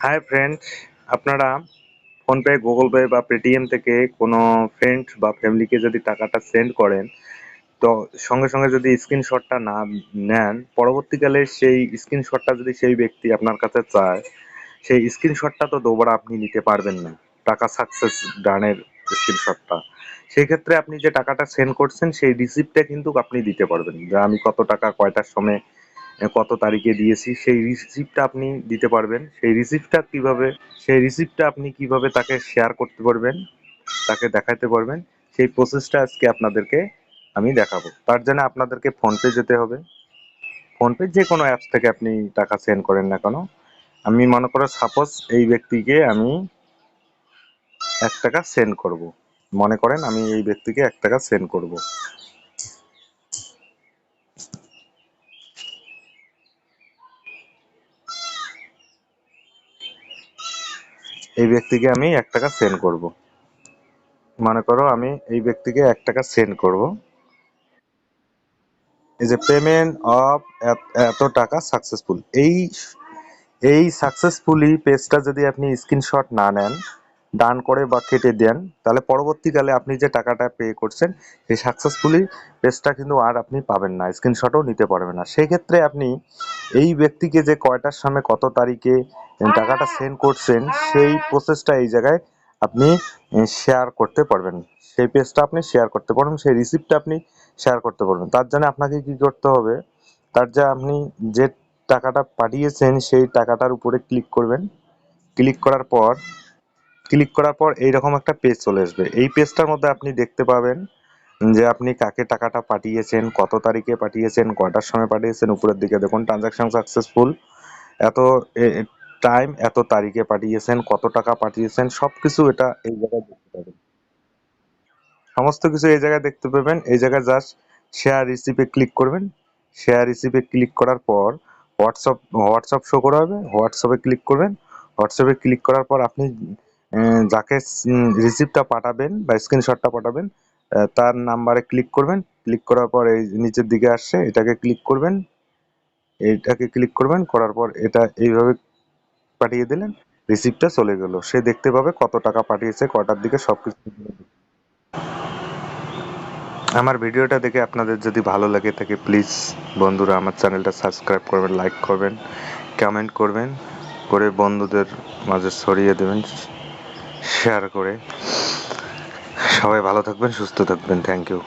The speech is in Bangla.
হাই ফ্রেন্ডস আপনারা ফোনপে গুগল পে বা পেটিএম থেকে কোনো ফ্রেন্ড বা ফ্যামিলিকে যদি টাকাটা সেন্ড করেন, তো সঙ্গে সঙ্গে যদি স্ক্রিনশটটা না নেন, পরবর্তীকালে সেই স্ক্রিনশটটা যদি সেই ব্যক্তি আপনার কাছে চায়, সেই স্ক্রিনশটটা তো দুবার আপনি নিতে পারবেন না। টাকা সাকসেস ডানের স্ক্রিনশটটা সেই ক্ষেত্রে আপনি যে টাকাটা সেন্ড করছেন, সেই রিসিপ্টটা কিন্তু আপনি দিতে পারবেন যে আমি কত টাকা, কয়টার সময় কত তারিখে দিয়েছি, সেই রিসিপ্টটা আপনি দিতে পারবেন। সেই রিসিপ্টটা কীভাবে, সেই রিসিপ্টটা আপনি কীভাবে তাকে শেয়ার করতে পারবেন, তাকে দেখাতে পারবেন, সেই প্রসেসটা আজকে আপনাদেরকে আমি দেখাবো। তার জন্য আপনাদেরকে ফোনপে যেতে হবে। ফোনপে যে কোনো অ্যাপস থেকে আপনি টাকা সেন্ড করেন না কেন, আমি মনে করো সাপোজ এই ব্যক্তিকে আমি এক টাকা সেন্ড করব। মনে করেন আমি এই ব্যক্তিকে এক টাকা সেন্ড করব। এই ব্যক্তিকে আমি এক টাকা সেন্ড করব। মনে করো আমি এই ব্যক্তিকে এক টাকা সেন্ড করব। এই যে পেমেন্ট অফ এত টাকা সাকসেসফুল এই এই সাকসেসফুলি পেজটা যদি আপনি স্ক্রিনশট না নেন ডান করে বা কেটে দেন, তাহলে পরবর্তীকালে আপনি যে টাকাটা পে করছেন, সেই সাকসেসফুলি পেজটা কিন্তু আর আপনি পাবেন না স্ক্রিনশটও নিতে পারবেন না। সেই ক্ষেত্রে আপনি এই ব্যক্তিকে যে কয়টার সামনে কত তারিখে টাকাটা সেন্ড করছেন, সেই প্রসেসটা এই জায়গায় আপনি শেয়ার করতে পারবেন। সেই পেজটা আপনি শেয়ার করতে পারবেন, সেই রিসিপ্টটা আপনি শেয়ার করতে পারবেন। তার জন্য আপনাকে কি করতে হবে, তার যে আপনি যে টাকাটা পাঠিয়েছেন, সেই টাকাটার উপরে ক্লিক করবেন। ক্লিক করার পর ক্লিক করার পর এইরকম একটা পেজ চলে আসবে। এই পেজটার মধ্যে আপনি দেখতে পাবেন যে আপনি কাকে টাকাটা পাঠিয়েছেন, কত তারিখে পাঠিয়েছেন, কয়টার সময় পাঠিয়েছেন, উপরের দিকে দেখুন ট্রানজাকশন সাকসেসফুল এত টাইম এত তারিখে পাঠিয়েছেন, কত টাকা পাঠিয়েছেন, সবকিছু এটা এই জায়গায় দেখতে পাবেন। সমস্ত কিছু এই জায়গায় দেখতে পাবেন। এই জায়গায় জাস্ট শেয়ার রিসিপে ক্লিক করবেন। শেয়ার রিসিপে ক্লিক করার পর হোয়াটসঅ্যাপ হোয়াটসঅ্যাপ শো করা হবে। হোয়াটসঅ্যাপে ক্লিক করবেন। হোয়াটসঅ্যাপে ক্লিক করার পর আপনি যাকে রিসিপ্টটা পাঠাবেন বা স্ক্রিনশটটা পাঠাবেন তার নাম্বারে ক্লিক করবেন। ক্লিক করার পর এই নিচের দিকে আসছে, এটাকে ক্লিক করবেন। এটাকে ক্লিক করবেন, করার পর এটা এইভাবে পাঠিয়ে দিলেন রিসিপ্টটা চলে গেল। সে দেখতে পাবে কত টাকা পাঠিয়েছে, কটার দিকে সবকিছু আমার ভিডিওটা দেখে আপনাদের যদি ভালো লাগে থাকে প্লিজ বন্ধুরা আমার চ্যানেলটা সাবস্ক্রাইব করবেন লাইক করবেন কমেন্ট করবেন, করে বন্ধুদের মাঝে ছড়িয়ে দেবেন। শেয়ার করে। সবাই ভালো থাকবেন সুস্থ থাকবেন। Thank you